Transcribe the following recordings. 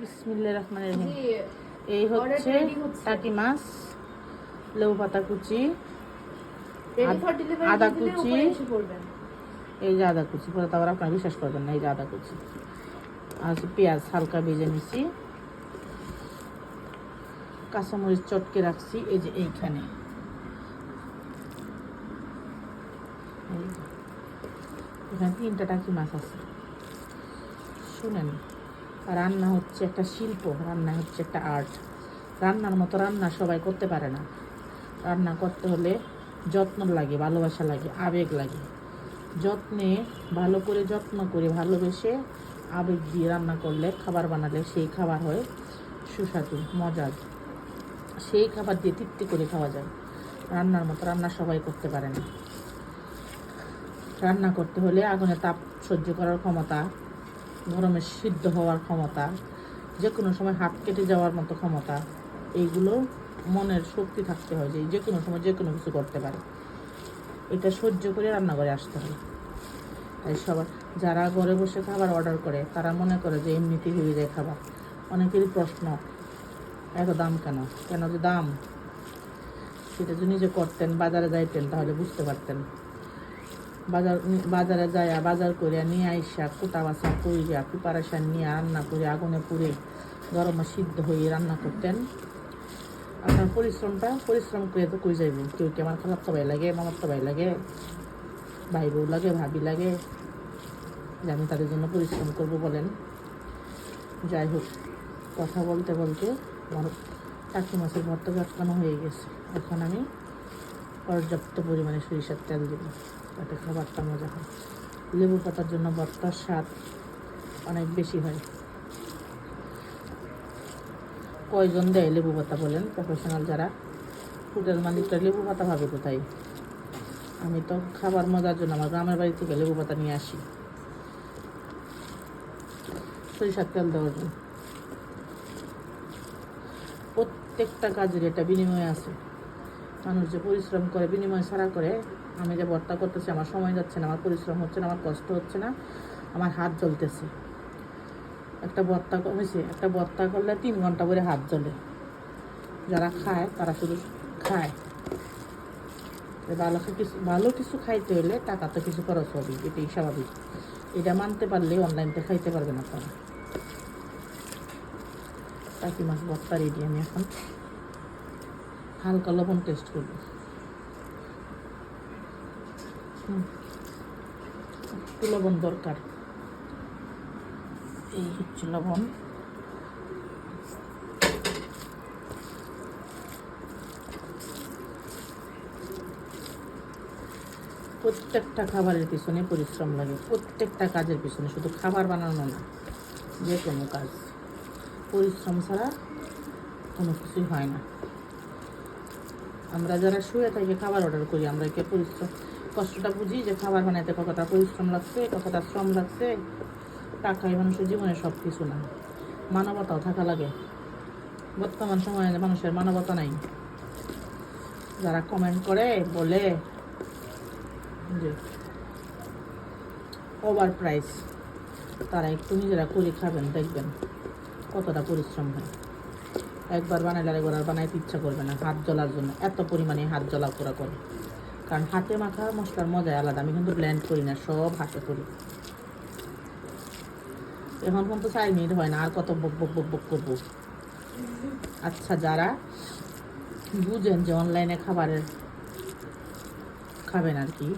বিসমিল্লাহ রহমান রহিম। এই হচ্ছে টাকি মাছ লেবু পাতা কুচি আদ- কুচি। এই যে আদা কুচি পরে তারপর আপনারা বিশ্বাস করবেন না এই যে আদা কুচি। আর পেঁয়াজ হালকা ভেজে নিছি কাঁচামরিচ চটকে রাখছি এই যে এইখানে। এখানে তিনটা টাকি মাছ আছে। শুনেন। রান্না হচ্ছে একটা শিল্প, রান্না হচ্ছে একটা আর্ট রান্নার মতো রান্না সবাই করতে পারে না। রান্না করতে হলে যত্ন লাগে, ভালোবাসা লাগে, আবেগ লাগে। যত্নে, ভালো করে যত্ন করে ভালোবেসে আবেগ দিয়ে রান্না করলে খাবার বানালে সেই খাবার হয় সুস্বাদু, মজার। সেই খাবার দিয়ে তৃপ্তি করে খাওয়া যায়। রান্নার মতো রান্না সবাই করতে পারে না। রান্না করতে হলে আগুনে তাপ সহ্য করার ক্ষমতা গরমে সিদ্ধ হওয়ার ক্ষমতা যে কোনো সময় হাত কেটে যাওয়ার মতো ক্ষমতা, এইগুলো মনের শক্তি থাকতে হয় যে যে কোনো সময় যে কোনো কিছু করতে পারে। এটা সহ্য করে রান্নাঘরে আসতে হয়। তাই সবার, যারা ঘরে বসে খাবার অর্ডার করে, তারা মনে করে যে এমনিতেই হয়ে যায় খাবার। অনেকেরই প্রশ্ন, এত দাম কেন? কেন যে দাম? সেটা যদি নিজে করতেন, বাজারে যাইতেন, তাহলে বুঝতে পারতেন। বাজার বাজারে যায় বাজার করে নিয়ে আইসা কুটা বাসা কইরা প্রিপারেশান নিয়ে রান্না করে আগুনে পুড়ে গরমে সিদ্ধ হয়ে রান্না করতেন। আপনার পরিশ্রমটা, পরিশ্রম করে তো কই যাইব? কেউ কি আমার খালার ভাই লাগে মামার ভাই লাগে, ভাই বউ লাগে, ভাবি লাগে, যে আমি তাদের জন্য পরিশ্রম করব বলেন। যাই হোক, কথা বলতে বলতে আমার টাকি মাছের ভর্তা চটকানো হয়ে গেছে। এখন আমি পর্যাপ্ত পরিমাণে সরিষার তেল দেব। যাতে খাবারটা মজা হয়। লেবু পাতার জন্য ভর্তার স্বাদ অনেক বেশি হয়। কয়জন দেয় লেবু পাতা বলেন? প্রফেশনাল যারা। হোটেল মালিকরা লেবু পাতা ভাবে কোথায়? আমি তো খাবার মজার জন্য আমার গ্রামের বাড়ি থেকে লেবু পাতা নিয়ে আসি। সরিষার তেল দেওয়ার জন্য। প্রত্যেকটা কাজের একটা বিনিময় আছে। মানুষ যে পরিশ্রম করে, বিনিময় ছাড়া করে আমি যে ভর্তা করতেছি, আমার সময় যাচ্ছে না, আমার পরিশ্রম হচ্ছে না, আমার কষ্ট হচ্ছে না, আমার হাত জ্বলতেছে। একটা ভর্তা ক- হয়েছে, একটা ভর্তা করলে তিন ঘণ্টা করে হাত জ্বলে। যারা খায়, তারা শুধু খায়। ভালো কিছু ভালো কিছু খাইতে হলে টাকা তো কিছু খরচ হবে এটাই স্বাভাবিক। এটা মানতে পারলে অনলাইনতে খাইতে পারবেন আপনারা। টাকি মাছ ভর্তা রেডি আমি এখন। হালকা লবণ টেস্ট করব। একটু লবণ দরকার। এই হচ্ছে লবণ। প্রত্যেকটা খাবারের পিছনে পরিশ্রম লাগে, প্রত্যেকটা কাজের পিছনে, শুধু খাবার বানানো না, যে কোনো কাজ। পরিশ্রম ছাড়া কোনো কিছুই হয় না। আমরা যারা শুয়ে থাকি, খাবার অর্ডার করি, আমরা কে পরিশ্রম, কষ্টটা বুঝি যে খাবার বানাইতে কতটা পরিশ্রম লাগছে, কতটা শ্রম লাগছে। টাকাই মানুষের জীবনে সব কিছু না। মানবতাও থাকা লাগে। বর্তমান সময়ে মানুষের মানবতা নাই। যারা কমেন্ট করে, বলে যে ওভার প্রাইস তারা একটু নিজেরা করে খাবেন, দেখবেন কতটা পরিশ্রম হয়। একবার বানাইলে আরেকবার আর বানাইতে ইচ্ছা করবে না, হাত জ্বলার জন্য। এত পরিমাণে হাত জ্বলা পোড়া করে। কারণ হাতে মাখা মশলার মজাই আলাদা, আমি কিন্তু ব্ল্যান্ড করি না, সব হাতে করি। এখন পর্যন্ত চার মিনিট হয় না, আর কত বক বক বক বক করব। আচ্ছা যারা বুঝেন যে অনলাইনে খাবারের খাবেন আর কি,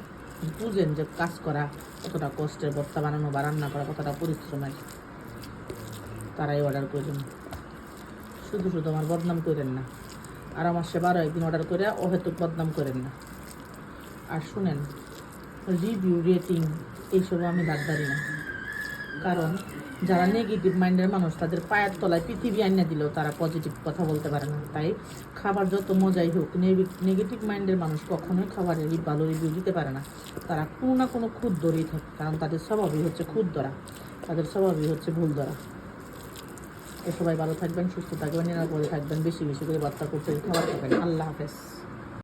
বুঝেন যে কাজ করা কতটা কষ্টের বস্তা বানানো বা রান্না করা কতটা পরিশ্রমের, তারাই অর্ডার করবেন শুধু শুধু আমার বদনাম করেন না। আর আমার সে বারো একদিন অর্ডার করে অহেতুক বদনাম করেন না। আর শুনেন রিভিউ রেটিং এইসব আমি দাঁড় না। কারণ যারা নেগেটিভ মাইন্ডের মানুষ, তাদের পায়ের তলায় পৃথিবী আইনা দিলেও তারা পজিটিভ কথা বলতে পারে না। তাই খাবার যত মজাই হোক নেগেটিভ মাইন্ডের মানুষ কখনোই খাবারের ভালো রিভিউ দিতে পারে না। তারা কোনো না কোনো ধরেই থাকে কারণ তাদের স্বভাবই হচ্ছে খুদ তাদের স্বভাবই হচ্ছে ভুল ধরা সবাই ভালো থাকবেন, সুস্থ থাকবেন, নিরাপদে থাকবেন, বেশি বেশি করে বার্তা করতে, খাবার খাবেন। আল্লাহ হাফেজ।